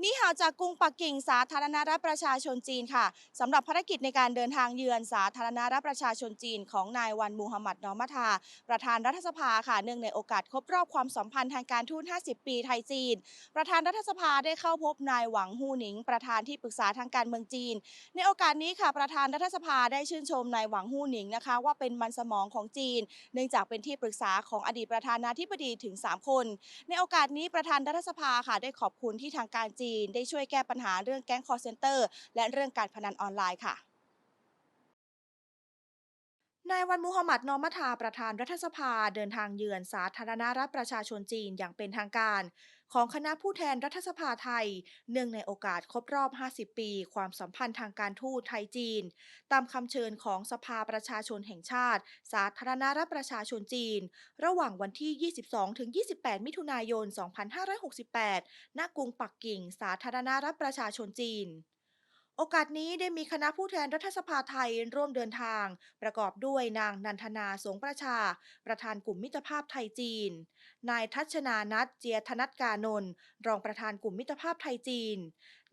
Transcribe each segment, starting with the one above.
นี่ห่าวจากกรุงปักกิ่งสาธารณรัฐประชาชนจีนค่ะสำหรับภารกิจในการเดินทางเยือนสาธารณรัฐประชาชนจีน ของนายวันมูฮัมหมัดนอมัทา ประธานรัฐสภาค่ะเนื่องในโอกาสครบรอบความสัมพันธ์ทางการทูต 50 ปีไทยจีน ประธานรัฐสภาได้เข้าพบนายหวังฮูหนิง ประธานที่ปรึกษาทางการเมืองจีน ในโอกาสนี้ค่ะประธานรัฐสภาได้ชื่นชมนายหวังฮูหนิงนะคะ ว่าเป็นมันสมองของจีน เนื่องจากเป็นที่ปรึกษาของอดีตประธานาธิบดีถึง 3 คน ในโอกาสนี้ประธานรัฐสภาค่ะได้ขอบคุณที่ทางการจีนได้ช่วยแก้ปัญหาเรื่องแก๊งคอร์เซนเตอร์และเรื่องการพนันออนไลน์ค่ะ นายวันมูฮัมหมัดนอมัทาประธานรัฐสภาเดินทางเยือนสาธารณรัฐประชาชนจีนอย่างเป็นทางการ ของคณะผู้แทนรัฐสภาไทย เนื่องในโอกาสครบรอบ 50 ปี ความสัมพันธ์ทางการทูตไทยจีน ตามคำเชิญของสภาประชาชนแห่งชาติ สาธารณรัฐประชาชนจีน ระหว่างวันที่ 22-28 มิถุนายน 2568 ณ กรุงปักกิ่ง สาธารณรัฐประชาชนจีน โอกาสนี้ได้มีคณะผู้แทนรัฐสภาไทยร่วมเดินทาง ประกอบด้วยนางนันทนาสงประชา ประธานกลุ่มมิตรภาพไทยจีน นายทัชนานัทเจียธนัทกานนท์รองประธานกลุ่มมิตรภาพไทยจีน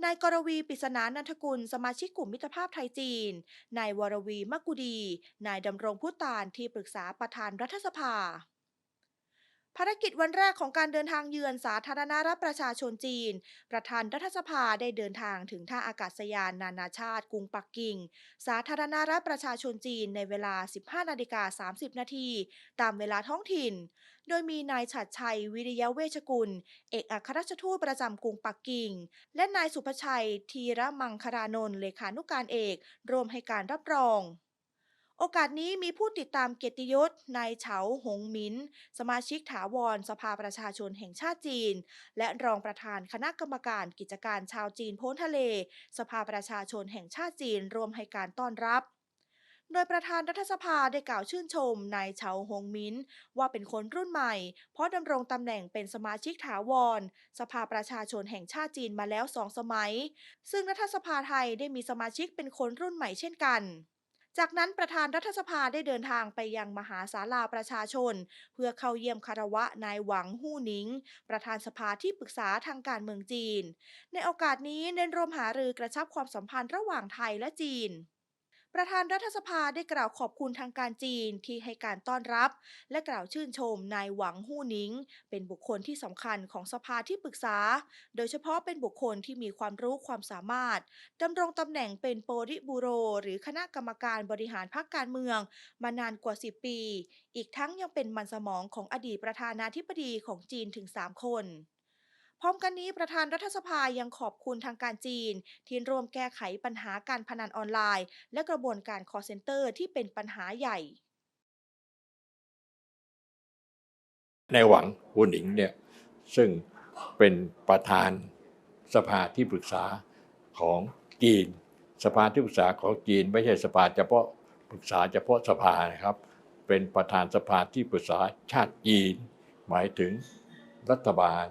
นายกรวีปิศนานันทกุล สมาชิกกลุ่มมิตรภาพไทยจีน นายวรวีมะกุดี นายดำรงพุตานที่ปรึกษาประธานรัฐสภา ภารกิจวันแรกของการเดินทางเยือนสาธารณรัฐประชาชนจีน ประธานรัฐสภาได้เดินทางถึงท่าอากาศยานนานาชาติ กรุงปักกิ่ง สาธารณรัฐประชาชนจีนในเวลา 15 นาฬิกา 30 นาที ตามเวลาท้องถิ่น โดยมีนายฉัดชัยวิริยะเวชกุล เอกอัครราชทูตประจำกรุงปักกิ่ง และนายสุภชัยทีระมังคารานนท์เลขานุการเอก ร่วมให้การรับรอง โอกาสนี้มีผู้ติดตามเกียรติยศนายเฉาหงมินสมาชิกถาวรสภาประชาชนแห่งชาติจีน และรองประธานคณะกรรมการกิจการชาวจีนพ้นทะเล สภาประชาชนแห่งชาติจีนรวมให้การต้อนรับโดยประธานรัฐสภาได้กล่าวชื่นชมนายเฉาหงมินว่าเป็นคนรุ่นใหม่ เพราะดำรงตำแหน่งเป็นสมาชิกถาวร สภาประชาชนแห่งชาติจีนมาแล้วสองสมัย ซึ่งรัฐสภาไทยได้มีสมาชิกเป็นคนรุ่นใหม่เช่นกัน จากนั้นประธานรัฐสภาได้เดินทางไปยังมหาศาลาประชาชน เพื่อเข้าเยี่ยมคารวะนายหวังฮู้หนิง ประธานสภาที่ปรึกษาทางการเมืองจีน ในโอกาสนี้เน้นร่วมหารือกระชับความสัมพันธ์ระหว่างไทยและจีน ประธานรัฐสภาได้กล่าวขอบคุณทางการจีนที่ให้การต้อนรับ และกล่าวชื่นชมนายหวังฮู่หนิง เป็นบุคคลที่สำคัญของสภาที่ปรึกษา โดยเฉพาะเป็นบุคคลที่มีความรู้ความสามารถดำรงตำแหน่งเป็นโปริบูโร หรือคณะกรรมการบริหารพรรคการเมือง มานานกว่า 10 ปี อีกทั้งยังเป็นมันสมองของอดีตประธานาธิบดีของจีนถึง 3 คน พร้อมกันนี้ประธานรัฐสภายังขอบคุณทางการจีน ที่ร่วมแก้ไขปัญหาการพนันออนไลน์ และกระบวนการคอเซ็นเตอร์ที่เป็นปัญหาใหญ่ ในหวังหูหนิงเนี่ยซึ่งเป็นประธานสภาที่ปรึกษาของจีน สภาที่ปรึกษาของจีน ไม่ใช่สภาเฉพาะปรึกษาเฉพาะสภานะครับ เป็นประธานสภาที่ปรึกษาชาติจีน หมายถึงรัฐบาล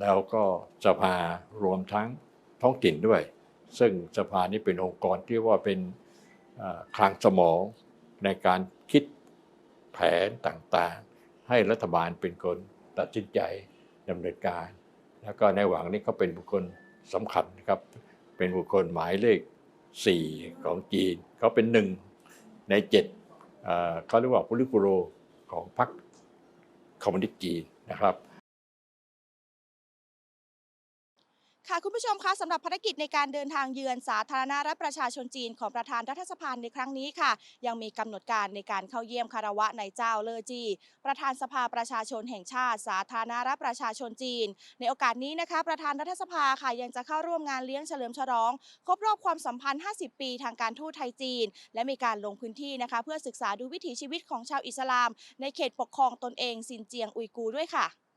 แล้วก็สภารวมทั้งท้องถิ่นด้วย ซึ่งสภานี้เป็นองค์กรที่ว่าเป็นคลังสมองในการคิดแผนต่างๆ ให้รัฐบาลเป็นคนตัดสินใจดำเนินการ แล้วก็ในหวังนี้เขาเป็นบุคคลสำคัญนะครับเป็นบุคคลหมายเลข 4 ของจีน เขาเป็นหนึ่งในเจ็ดเขาเรียกว่าปุริปุโรของพรรคคอมมิวนิสต์จีนนะครับ ค่ะคุณผู้ชมคะสำหรับภารกิจในการเดินทางเยือนสาธารณรัฐประชาชนจีนของประธานรัฐสภาในครั้งนี้ค่ะ ยังมีกำหนดการในการเข้าเยี่ยมคารวะนายเจ้าเลอจี ประธานสภาประชาชนแห่งชาติ สาธารณรัฐประชาชนจีน ในโอกาสนี้นะคะ ประธานรัฐสภาค่ะยังจะเข้าร่วมงานเลี้ยงเฉลิมฉลอง ครบรอบความสัมพันธ์ 50 ปีทางการทูตไทยจีน และมีการลงพื้นที่นะคะ เพื่อศึกษาดูวิถีชีวิตของชาวอิสลาม ในเขตปกครองตนเองซินเจียงอุยกูด้วยค่ะ